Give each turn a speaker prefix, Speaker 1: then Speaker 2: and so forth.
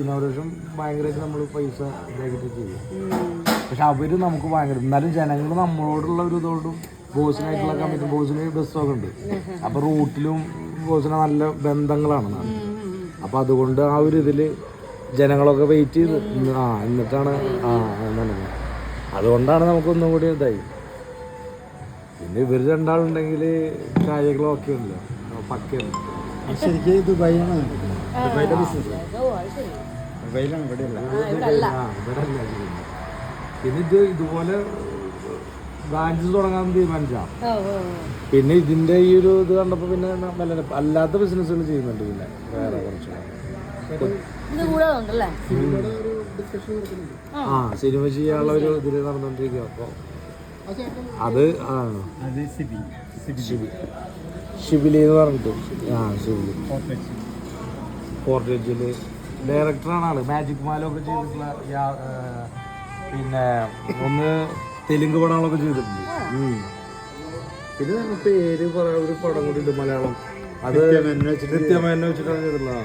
Speaker 1: Innovation ഭയങ്കരമായിട്ട് നമ്മൾ പൈസ ഇതാക്കിയിട്ട് ചെയ്യും. പക്ഷെ അവർ നമുക്ക് ഭയങ്കര എന്നാലും ജനങ്ങൾ നമ്മളോടുള്ള ഒരു ഇതോടും ബോസിനായിട്ടുള്ള കമ്മിറ്റി ബോസിന് ബസ്സൊക്കെ ഉണ്ട്. അപ്പൊ റൂട്ടിലും ബോസിന് നല്ല ബന്ധങ്ങളാണ്. അപ്പോൾ അപ്പൊ അതുകൊണ്ട് ആ ഒരു ഇതിൽ ജനങ്ങളൊക്കെ വെയിറ്റ് ചെയ്ത് ആ എന്നിട്ടാണ് ആ എന്നാണ് അതുകൊണ്ടാണ് നമുക്കൊന്നും കൂടി ഇതായി. പിന്നെ ഇവർ രണ്ടാളുണ്ടെങ്കിൽ കാര്യങ്ങളൊക്കെ ഉണ്ടല്ലോ. പക്കയുണ്ട്
Speaker 2: ശരിക്കും ദുബായിയാണ് ദുബായിയുടെ ബിസിനസ് ദുബായിലാണ് ഇവിടെയല്ല.
Speaker 1: ആ, ഇവിടെ അല്ല ചെയ്യുന്നത്. പിന്നെ ഇത് ഇതുപോലെ ബ്രാഞ്ചസ് തുടങ്ങാൻ തീരുമാനിച്ചാ പിന്നെ ഇതിന്റെ ഈ ഒരു ഇത് കണ്ടപ്പോ പിന്നെ വല്ല അല്ലാത്ത ബിസിനസ്സുകൾ ചെയ്യുന്നുണ്ട് പിന്നെ വേറെ കുറച്ച്. ആ. സിനിമ ചെയ്യാനുള്ള ഒരു ഇതിൽ നടന്നുകൊണ്ടിരിക്കുക അപ്പൊ അത് ആ. ശിബി എന്ന് പറഞ്ഞിട്ട്. ആ ഷിബിലി ഫോർട്ടേജിൽ ഡയറക്ടറാണ് ആൾ. മാജിക് മാലൊക്കെ ചെയ്തിട്ടുള്ള പിന്നെ ഒന്ന് തെലുങ്ക് പടങ്ങളൊക്കെ ചെയ്തിട്ടുണ്ട്. പിന്നെ പേര് പറയാ ഒരു പടം കൂടി ഉണ്ട് മലയാളം. അത് നിത്യമേനെ വെച്ചിട്ടാണ് ചെയ്തിട്ടുള്ളത്.